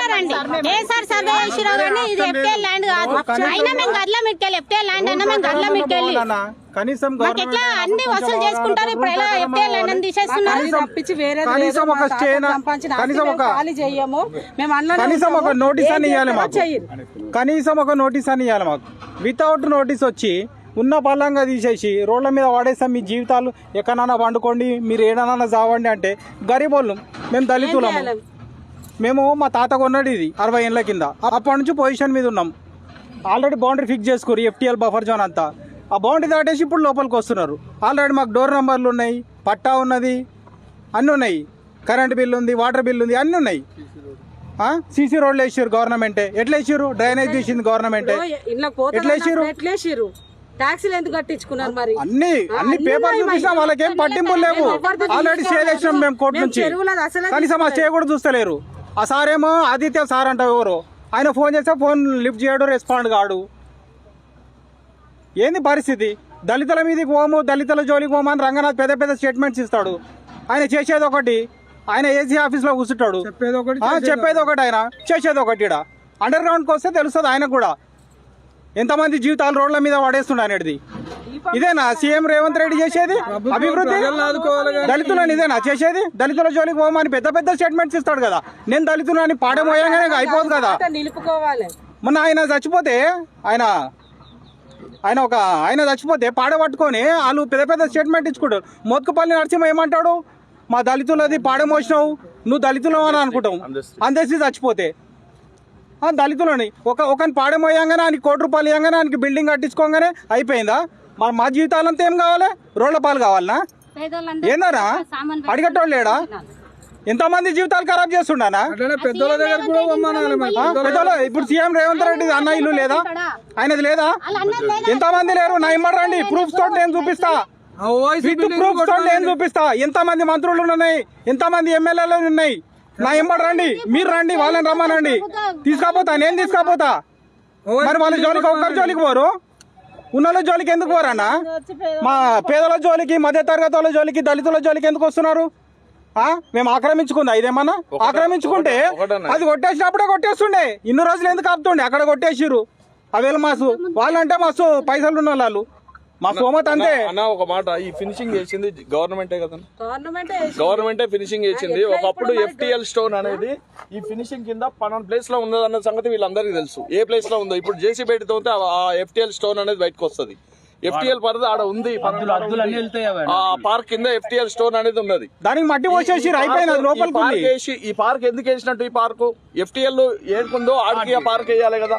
ఎప్పుడైనా రండి ఏ sir survey చేసినా కానీ ఇది ఎఫ్టీఎల్ ల్యాండ్ కాదు. అయినా మేము గడ్ల మీదకెళ్ళి ఎఫ్టీఎల్ ల్యాండ్ అయినా మేము గడ్ల మీదకెళ్ళి పోవాలన్నా. కనీసం మాకు ఎట్లా గవర్నమెంట్ అన్ని వసూలు చేసుకుంటారు ఇప్పుడు ఎలా ఎఫ్టీఎల్ ల్యాండ్ అని తీసేస్తున్నారు? కనీసం- తప్పించి వేరే కనీసం ఒక స్టేన- కనీసం ఒక- ఖాళీ చెయ్యము మేము అందులోనే కనీసం ఒక ఉంటాము. నోటీస్ అని ఇవ్వాలి మాకు. కనీసం ఒక నోటీస్ అని ఇవ్వాలి మాకు. వితౌట్ నోటీస్ వచ్చి ఉన్న పల్లంగా తీసేసి రోడ్ల మీద వాడేస్తాం మీ జీవితాలు. ఎక్కడన్నా వండుకోండి మీరు ఏడన్నా చావండి అంటే గరీబోళ్ళు. మేము దళితులము. మేము మా తాత కొన్నాడు ఇది అరవై ఏళ్ళ కింద. అప్పటి నుంచి పొజిషన్ మీద ఉన్నాం. ఆల్రెడీ బౌండరీ ఫిక్స్ చేసుకోరు ఎఫ్టీఎల్ బఫర్ జోన్ అంతా. ఆ బౌండరీ దాటేసి ఇప్పుడు లోపలికి వస్తున్నారు. ఆల్రెడీ మాకు డోర్ నెంబర్లు ఉన్నాయి పట్టా ఉన్నది అన్నీ ఉన్నాయి. కరెంట్ బిల్ ఉంది వాటర్ బిల్ ఉంది అన్నీ ఉన్నాయి. సీసీ రోడ్లు వేసారు గవర్నమెంటే ఎట్లా వేసారు డ్రైనేజ్ చేసింది గవర్నమెంటే ఎట్లా ట్యాక్సీలు ఎందుకు కట్టించుకున్నారు మరి? అన్ని అన్ని పేపర్ చూపించినా వాళ్ళకేం పట్టింపులు లేవు. ఆల్రెడీ స్టే చేసినాం మేము కోర్టు నుంచి. కనీసం ఆ స్టే కూడా చూస్తలేరు. ఆ సార్ ఏమో ఆదిత్య సార్ అంట ఎవరు? ఆయన ఫోన్ చేస్తే ఫోన్ లిఫ్ట్ చేయడు రెస్పాండ్ కాడు. ఏంది పరిస్థితి? దళితుల మీదకి పోము దళితుల జోలికి పోము అని రంగనాథ్ పెద్ద పెద్ద స్టేట్మెంట్స్ ఇస్తాడు. ఆయన చేసేది ఒకటి ఆయన ఏసీ ఆఫీస్లో కూర్చుంటాడు. చెప్పేది ఒకటి ఆయన చేసేది ఒకటి ఈడ. అండర్ గ్రౌండ్కి వస్తే తెలుస్తుంది ఆయన కూడా. ఎంతమంది జీవితాలు రోడ్ల మీద పడేస్తుండ అనేది ఇదేనా? సీఎం రేవంత్ రెడ్డి చేసేది? అభివృద్ధి? దళితులని ఇదేనా చేసేది? దళితుల జోలికి పోమని పెద్ద పెద్ద స్టేట్మెంట్స్ ఇస్తాడు కదా. నేను దళితులని పాడమోయంగానే అయిపోదు కదా. నిలుపుకోవాలి. మొన్న ఆయన చచ్చిపోతే ఆయన ఆయన ఒక ఆయన చచ్చిపోతే పాడ పట్టుకొని వాళ్ళు పెద్ద పెద్ద స్టేట్మెంట్ ఇచ్చుకుంటారు. మోత్కపల్లి నరసింహ ఏమంటాడు? మా దళితులది పాడ మోసినావు నువ్వు దళితులు అని అనుకుంటావు. అందేసి చచ్చిపోతే. ఆ దళితులని ఒక ఒకని పాడమోయంగానే ఆయనకి కోటి రూపాయలు ఇవ్వగానే ఆయనకి బిల్డింగ్ కట్టించుకోగానే అయిపోయిందా? మరి మా జీవితాలంతా ఏం కావాలి? రోడ్ల పాలు కావాలనా? ఏందన్నా? అడిగేటోళ్ళు లేడా? ఎంతమంది జీవితాలు ఖరాబ్ చేస్తుండనా? పెద్దోళ్ళ దగ్గర ఇప్పుడు సీఎం రేవంత్ రెడ్డి అన్న ఇల్లు లేదా? ఆయనది లేదా? ఎంతమంది లేరు? నా ఇమ్మడి రండి. ప్రూఫ్స్ తోటి నేను చూపిస్తా. ప్రూఫ్స్ తోటి. నేను చూపిస్తా. ఎంతమంది మంత్రులు ఉన్నాయి? ఎంతమంది ఎమ్మెల్యేలు ఉన్నాయి? నా ఇమ్మడి రండి. మీరు రండి. వాళ్ళని రమ్మనండి. తీసుకపోతా. నేను తీసుకపోతా. మరి వాళ్ళ జోలికి ఒక్కరి జోలికి పోరు? ఉన్నోళ్ళ జోలికి ఎందుకు పోరన్నా మా పేదల జోలికి మధ్య తరగతి వాళ్ళ జోలికి దళితుల జోలికి ఎందుకు వస్తున్నారు? మేము ఆక్రమించుకుందా ఇదేమన్నా? ఆక్రమించుకుంటే అది కొట్టేసినప్పుడే కొట్టేస్తుండే. ఇన్ని రోజులు ఎందుకు ఆపుతుండే? అక్కడ కొట్టేసిర్రు. అవేళ మాసు వాళ్ళంటే మస్తు పైసలు ఉన్న వాళ్ళు. మా సోమత్ అంతే. అన్న ఒక మాట ఈ ఫినిషింగ్ చేసింది గవర్నమెంటే కదా గవర్నమెంట్ ఫినిషింగ్ చేసింది. ఒకప్పుడు ఎఫ్టిఎల్ స్టోన్ అనేది ఈ ఫినిషింగ్ కింద పన్నెండు ప్లేస్లో ఉన్నదన్న సంగతి వీళ్ళందరికీ తెలుసు. ఏ ప్లేస్లో ఉందో. ఇప్పుడు జేసీ బయటతో ఆ ఎఫ్టిఎల్ స్టోన్ అనేది బయటకు వస్తుంది. ఎఫ్టిఎల్ పరిధి ఆడ ఉంది. ఆ పార్క్ కింద ఎఫ్టిఎల్ స్టోన్ అనేది ఉన్నది. దానికి మట్టి అది ఈ పార్క్ ఉంది వేసి ఈ పార్క్ ఎందుకు వేసినట్టు ఈ పార్క్ ఎఫ్టిఎల్ ఏడుకుందో ఆడికి ఆ పార్క్ వేయాలి కదా.